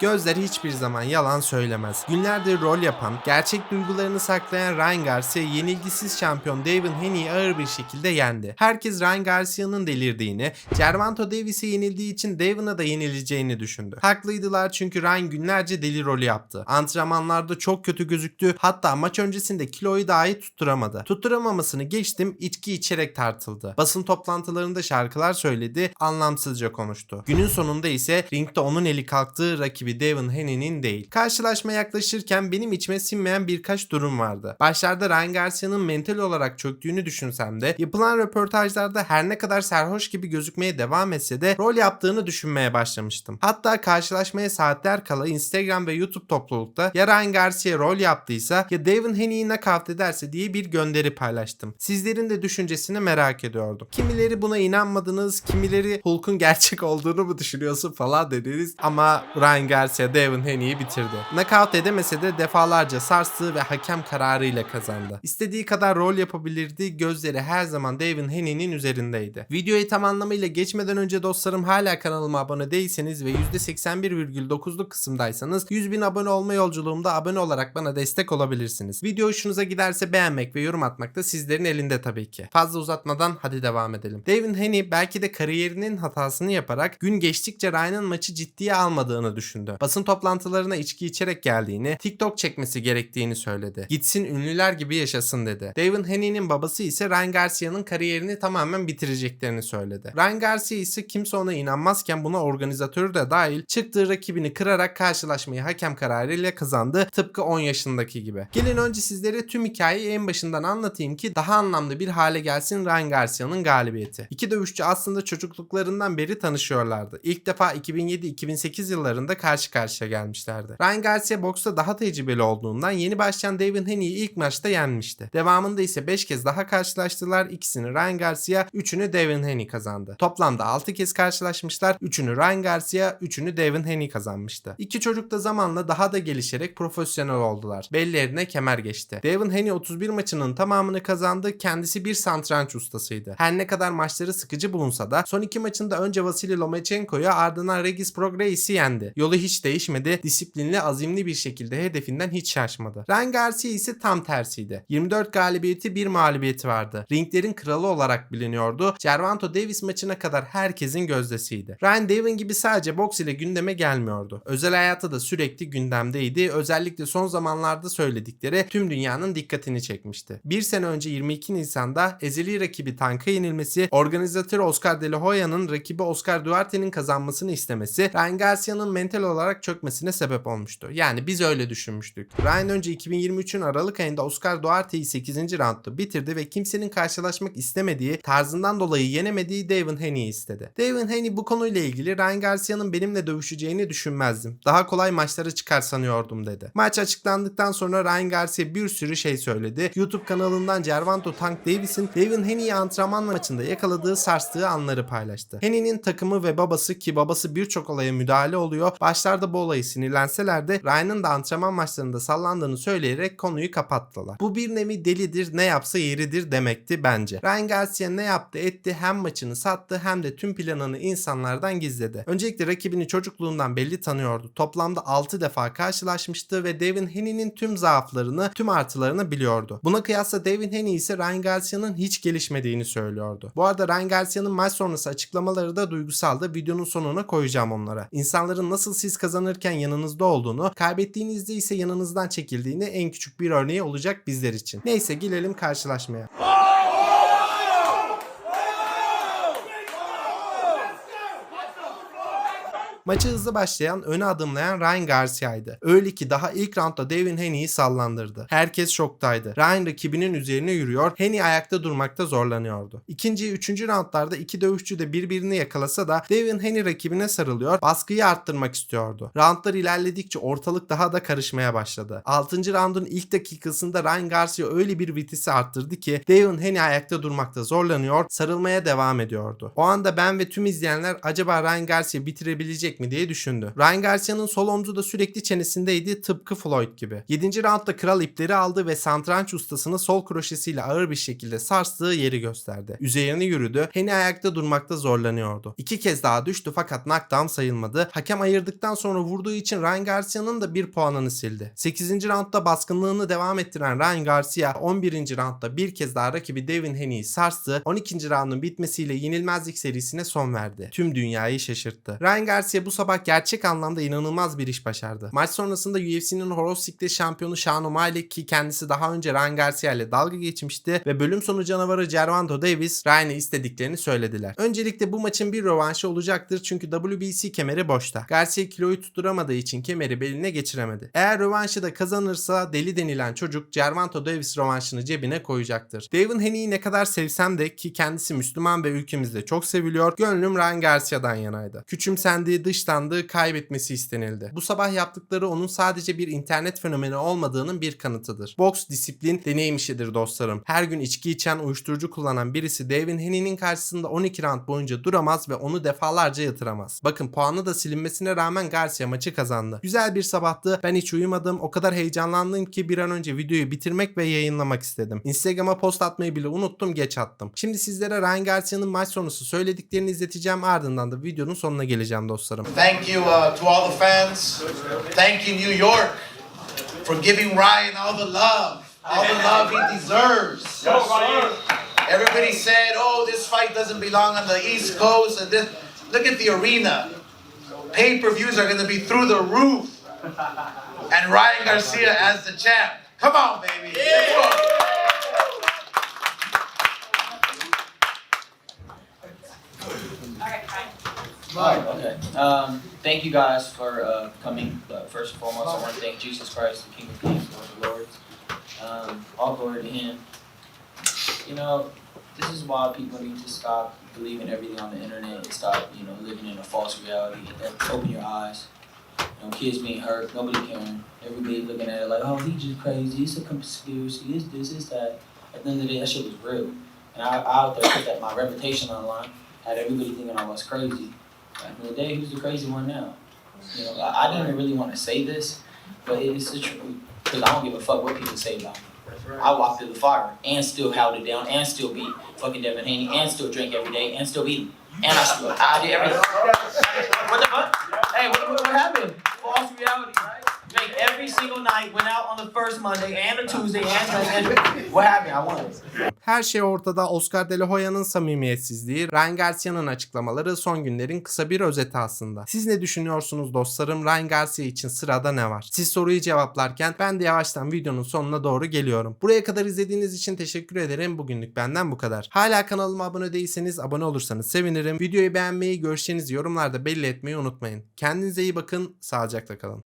Gözler hiçbir zaman yalan söylemez. Günlerdir rol yapan, gerçek duygularını saklayan Ryan Garcia yenilgisiz şampiyon Devin Haney'i ağır bir şekilde yendi. Herkes Ryan Garcia'nın delirdiğini, Gervonta Davis'e yenildiği için Devin'a da yenileceğini düşündü. Haklıydılar çünkü Ryan günlerce deli rolü yaptı. Antrenmanlarda çok kötü gözüktü hatta maç öncesinde kiloyu dahi tutturamadı. Tutturamamasını geçtim içki içerek tartıldı. Basın toplantılarında şarkılar söyledi, anlamsızca konuştu. Günün sonunda ise ringde onun eli kalktığı rakibi Devin Haney'nin değil. Karşılaşma yaklaşırken benim içime sinmeyen birkaç durum vardı. Başlarda Ryan Garcia'nın mental olarak çöktüğünü düşünsem de yapılan röportajlarda her ne kadar serhoş gibi gözükmeye devam etse de rol yaptığını düşünmeye başlamıştım. Hatta karşılaşmaya saatler kala Instagram ve YouTube toplulukta ya Ryan Garcia rol yaptıysa ya Devin Haney'i nakavt ederse diye bir gönderi paylaştım. Sizlerin de düşüncesini merak ediyordum. Kimileri buna inanmadınız, kimileri Hulk'un gerçek olduğunu mu düşünüyorsun falan dediniz ama Ryan Garcia Devin Haney'i bitirdi. Knockout edemese de defalarca sarstı ve hakem kararıyla kazandı. İstediği kadar rol yapabilirdi, gözleri her zaman Devin Haney'nin üzerindeydi. Videoyu tam anlamıyla geçmeden önce dostlarım hala kanalıma abone değilseniz ve %81,9'luk kısımdaysanız 100 bin abone olma yolculuğumda abone olarak bana destek olabilirsiniz. Video hoşunuza giderse beğenmek ve yorum atmak da sizlerin elinde tabii ki. Fazla uzatmadan hadi devam edelim. Devin Haney belki de kariyerinin hatasını yaparak gün geçtikçe Ryan'ın maçı ciddiye almadığını düşündü. Basın toplantılarına içki içerek geldiğini, TikTok çekmesi gerektiğini söyledi. Gitsin ünlüler gibi yaşasın dedi. Devin Haney'nin babası ise Ryan Garcia'nın kariyerini tamamen bitireceklerini söyledi. Ryan Garcia ise kimse ona inanmazken buna organizatörü de dahil çıktığı rakibini kırarak karşılaşmayı hakem kararıyla kazandı. Tıpkı 10 yaşındaki gibi. Gelin önce sizlere tüm hikayeyi en başından anlatayım ki daha anlamlı bir hale gelsin Ryan Garcia'nın galibiyeti. İki dövüşçü aslında çocukluklarından beri tanışıyorlardı. İlk defa 2007-2008 yıllarında karşı karşıya gelmişlerdi. Ryan Garcia boksta daha tecrübeli olduğundan yeni başlayan Devin Haney'i ilk maçta yenmişti. Devamında ise 5 kez daha karşılaştılar. İkisini Ryan Garcia, 3'ünü Devin Haney kazandı. Toplamda 6 kez karşılaşmışlar. 3'ünü Ryan Garcia, 3'ünü Devin Haney kazanmıştı. İki çocuk da zamanla daha da gelişerek profesyonel oldular. Bellerine kemer geçti. Devin Haney 31 maçının tamamını kazandı. Kendisi bir santranç ustasıydı. Her ne kadar maçları sıkıcı bulunsa da son iki maçında önce Vasily Lomachenko'yu ardından Regis Progreis'i yendi. Yolu hiç değişmedi. Disiplinli, azimli bir şekilde hedefinden hiç şaşmadı. Ryan Garcia ise tam tersiydi. 24 galibiyeti bir mağlubiyeti vardı. Ringlerin kralı olarak biliniyordu. Gervonta Davis maçına kadar herkesin gözdesiydi. Ryan Devin gibi sadece boks ile gündeme gelmiyordu. Özel hayatı da sürekli gündemdeydi. Özellikle son zamanlarda söyledikleri tüm dünyanın dikkatini çekmişti. Bir sene önce 22 Nisan'da ezeli rakibi Tank'a yenilmesi, organizatör Oscar De La Hoya'nın rakibi Oscar Duarte'nin kazanmasını istemesi, Ryan Garcia'nın mental olarak çökmesine sebep olmuştu. Yani biz öyle düşünmüştük. Ryan önce 2023'ün Aralık ayında Oscar Duarte'yi 8. roundda bitirdi ve kimsenin karşılaşmak istemediği, tarzından dolayı yenemediği Devin Haney'i istedi. Devin Haney bu konuyla ilgili Ryan Garcia'nın benimle dövüşeceğini düşünmezdim. Daha kolay maçlara çıkar sanıyordum dedi. Maç açıklandıktan sonra Ryan Garcia bir sürü şey söyledi. YouTube kanalından Gervonta Tank Davis'in Devin Haney'i antrenman maçında yakaladığı sarstığı anları paylaştı. Haney'nin takımı ve babası ki babası birçok olaya müdahale oluyor. Başlarda bu olayı sinirlenseler de Ryan'ın da antrenman maçlarında sallandığını söyleyerek konuyu kapattılar. Bu bir nevi delidir ne yapsa yeridir demekti bence. Ryan Garcia ne yaptı etti hem maçını sattı hem de tüm planını insanlardan gizledi. Öncelikle rakibini çocukluğundan belli tanıyordu. Toplamda 6 defa karşılaşmıştı ve Devin Haney'nin tüm zaaflarını, tüm artılarını biliyordu. Buna kıyasla Devin Haney ise Ryan Garcia'nın hiç gelişmediğini söylüyordu. Bu arada Ryan Garcia'nın maç sonrası açıklamaları da duygusaldı. Videonun sonuna koyacağım onlara. İnsanların nasıl siz kazanırken yanınızda olduğunu, kaybettiğinizde ise yanınızdan çekildiğini en küçük bir örneği olacak bizler için. Neyse gelelim karşılaşmaya. Maçı hızlı başlayan, öne adımlayan Ryan Garcia'ydı. Öyle ki daha ilk roundda Devin Haney'i sallandırdı. Herkes şoktaydı. Ryan rakibinin üzerine yürüyor, Haney ayakta durmakta zorlanıyordu. İkinci, üçüncü roundlarda iki dövüşçü de birbirini yakalasa da Devin Haney rakibine sarılıyor, baskıyı arttırmak istiyordu. Roundlar ilerledikçe ortalık daha da karışmaya başladı. 6. roundun ilk dakikasında Ryan Garcia öyle bir vitesi arttırdı ki Devin Haney ayakta durmakta zorlanıyor, sarılmaya devam ediyordu. O anda ben ve tüm izleyenler acaba Ryan Garcia bitirebilecek yenecek mi diye düşündü. Ryan Garcia'nın sol omzu da sürekli çenesindeydi tıpkı Floyd gibi. 7. roundda kral ipleri aldı ve santranç ustasını sol kroşesiyle ağır bir şekilde sarstığı yeri gösterdi. Üzerine yürüdü. Henny ayakta durmakta zorlanıyordu. İki kez daha düştü fakat knockdown sayılmadı. Hakem ayırdıktan sonra vurduğu için Ryan Garcia'nın da bir puanını sildi. 8. roundda baskınlığını devam ettiren Ryan Garcia 11. roundda bir kez daha rakibi Devin Haney'i sarstı. 12. roundun bitmesiyle yenilmezlik serisine son verdi. Tüm dünyayı şaşırttı. Ryan Garcia bu sabah gerçek anlamda inanılmaz bir iş başardı. Maç sonrasında UFC'nin Horror Siklet şampiyonu Sean O'Malley ki kendisi daha önce Ryan Garcia ile dalga geçmişti ve bölüm sonu canavarı Gervonta Davis Ryan'ı istediklerini söylediler. Öncelikle bu maçın bir rövanşı olacaktır çünkü WBC kemeri boşta. Garcia kiloyu tutturamadığı için kemeri beline geçiremedi. Eğer rövanşı da kazanırsa deli denilen çocuk Gervonta Davis rövanşını cebine koyacaktır. Devin Haney'i ne kadar sevsem de ki kendisi Müslüman ve ülkemizde çok seviliyor, gönlüm Ryan Garcia'dan yanaydı. Küçümsendiği, dışlandığı, kaybetmesi istenildi. Bu sabah yaptıkları onun sadece bir internet fenomeni olmadığının bir kanıtıdır. Boks disiplin deneyim işidir dostlarım. Her gün içki içen, uyuşturucu kullanan birisi Devin Haney'nin karşısında 12 round boyunca duramaz ve onu defalarca yatıramaz. Bakın puanı da silinmesine rağmen Garcia maçı kazandı. Güzel bir sabahtı. Ben hiç uyumadım. O kadar heyecanlandım ki bir an önce videoyu bitirmek ve yayınlamak istedim. Instagram'a post atmayı bile unuttum geç attım. Şimdi sizlere Ryan Garcia'nın maç sonrası söylediklerini izleteceğim ardından da videonun sonuna geleceğim dostlarım. Thank you uh, to all the fans. Thank you, New York, for giving Ryan all the love, all the love he deserves. Everybody said, "Oh, this fight doesn't belong on the East Coast." And this, look at the arena. Pay-per-views are going to be through the roof. And Ryan Garcia as the champ. Come on, baby. Let's Okay. Um, thank you guys for uh, coming. But first and foremost, I want to thank Jesus Christ, the King of Kings, Lord of Lords. Um, all glory to Him. You know, this is why people need to stop believing everything on the internet and stop, you know, living in a false reality. Open your eyes. You know, kids being hurt, nobody caring. Everybody looking at it like, oh, he's just crazy. It's a conspiracy. It's this, it's that. At the end of the day, that shit was real. And I, I out there put that my reputation online. Had everybody thinking I was crazy. At the end of the day, who's the crazy one now? You know, I, I didn't really want to say this, but it's the truth. Because I don't give a fuck what people say about me. I walked through the fire and still held it down and still beat fucking Devin Haney and still drink every day and still beat him. And I still, I did everything. What the fuck? Hey, what, what, what happened? False reality. Like every single night, went out on the first Monday and a Tuesday and, and what happened? I won. Her şey ortada Oscar De La Hoya'nın samimiyetsizliği, Ryan Garcia'nın açıklamaları son günlerin kısa bir özeti aslında. Siz ne düşünüyorsunuz dostlarım? Ryan Garcia için sırada ne var? Siz soruyu cevaplarken ben de yavaştan videonun sonuna doğru geliyorum. Buraya kadar izlediğiniz için teşekkür ederim. Bugünlük benden bu kadar. Hala kanalıma abone değilseniz abone olursanız sevinirim. Videoyu beğenmeyi, görüşlerinizi yorumlarda belli etmeyi unutmayın. Kendinize iyi bakın, sağlıcakla kalın.